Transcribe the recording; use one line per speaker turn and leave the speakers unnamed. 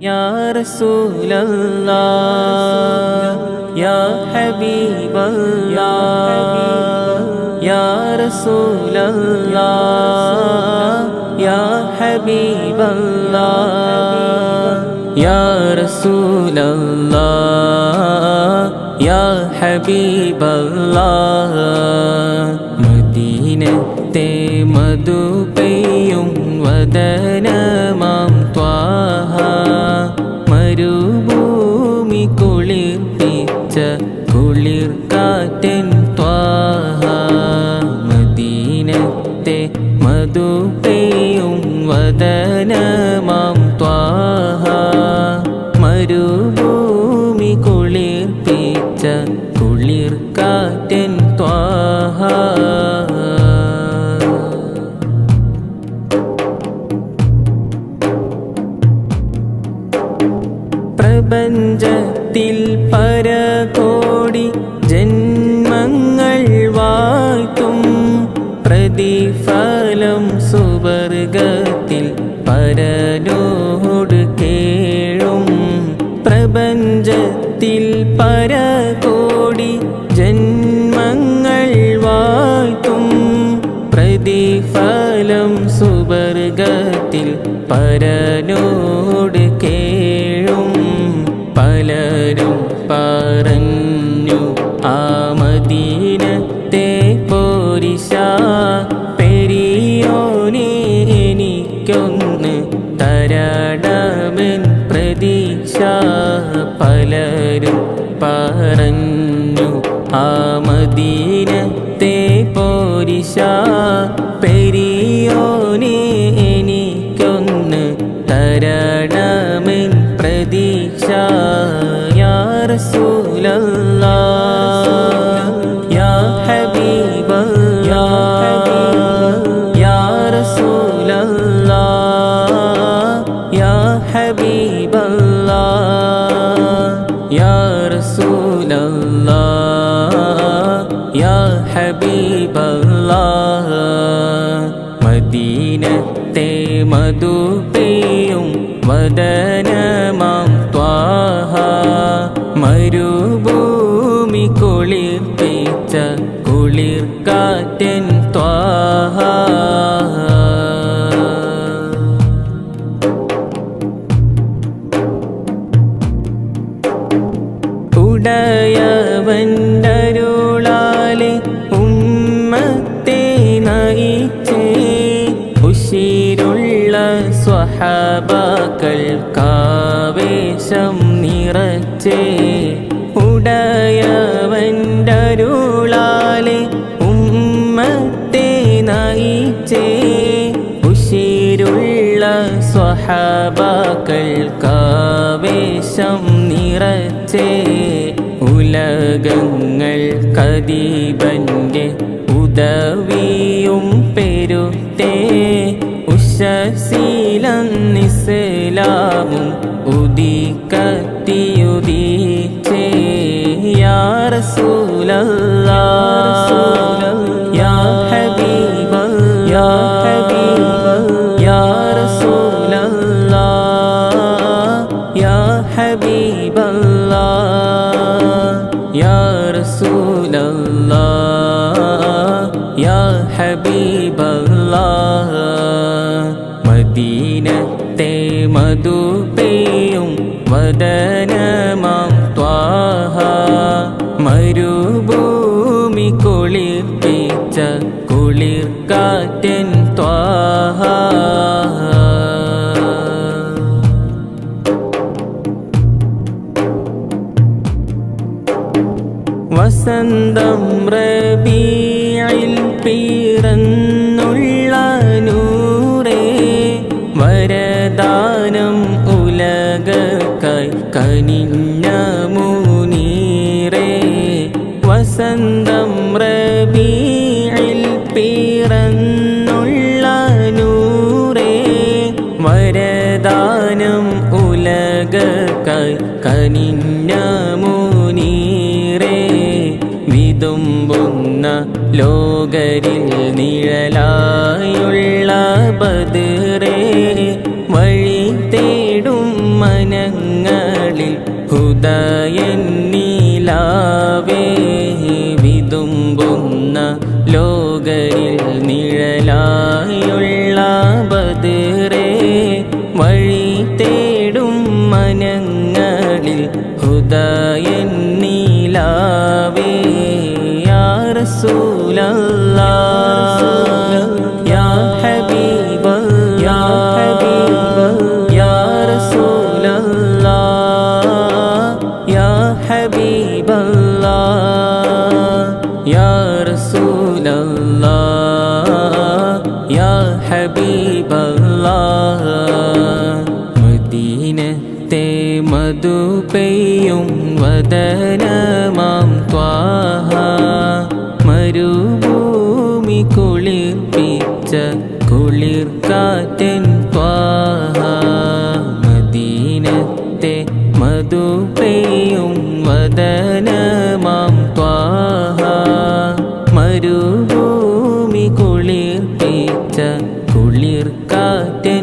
يا رسول الله يا حبيب الله يا رسول الله يا حبيب الله يا رسول الله يا حبيب الله മദീനത്തെ മധു പെയ്യും വദനമാം കാറ്റൻ ത്വാഹ മദീനത്തെ മധു പെയ്യും വദനമാം ത്വാഹ. മരുഭൂമി കുളിർപ്പിച്ച കുളിർ കാറ്റൻ ത്വാഹ. പ്രപഞ്ചത്തിൽ പരകോടി ജന്മങ്ങൾ വാഴ്ത്തും. പ്രതിഫലം സുവർഗത്തിൽ പരനോട് കേഴും. പ്രപഞ്ചത്തിൽ പരകോടി ജന്മങ്ങൾ വാഴ്ത്തും. പ്രതിഫലം സുവർഗത്തിൽ പരനോട് പലരും പറഞ്ഞു ആ മദീനത്തെ പോരിശ പെരിയോനെ റസൂലല്ലാ حبيب الله മദീനത്തെ മധു പെയ്യും വദനമാം ഉശിരുള്ള സ്വഹാബാക്കൾക്കാവേശം നിറച്ചേ. ഉടയവന്റരുളാലെ ഉമ്മത്തെ നയിച്ചേ. ഉശിരുള്ള സ്വഹാബാക്കൾക്കാവേശം നിറച്ചേ. ഉലകങ്ങൾ കദീപന്റെ ഉദവിയും പെരുത്തേ നിസ്ലാമും ഉദിക്കത്തിയുദീച്ചേ യാ റസൂലല്ലാ. മദീനത്തെ മധു വദനമാം ത്വാഹ. മരുഭൂമി കുളിർപ്പിച്ച കുളിർ കാറ്റൻ ത്വാഹ. വസന്തം റബീയിൽ പിറന്നുള്ള പിറന്നുള്ള നൂറേ വരദാനം ഉലകക്കായി കനിഞ്ഞ മുനീറേ വിതുമ്പുന്ന ലോകരിൽ നിഴലായുള്ള ബദറേ വഴി തേടും മനങ്ങളിൽ ഹുദയൻ നീലാവേ വിതുമ്പുന്ന Who? കുളിർക്കാറ്റൻ ത്വാഹ മദീനത്തെ മധു പെയ്യും വദനമാം ത്വാഹ. മരുഭൂമി കുളിർപ്പിച്ച കുളിർക്കാറ്റൻ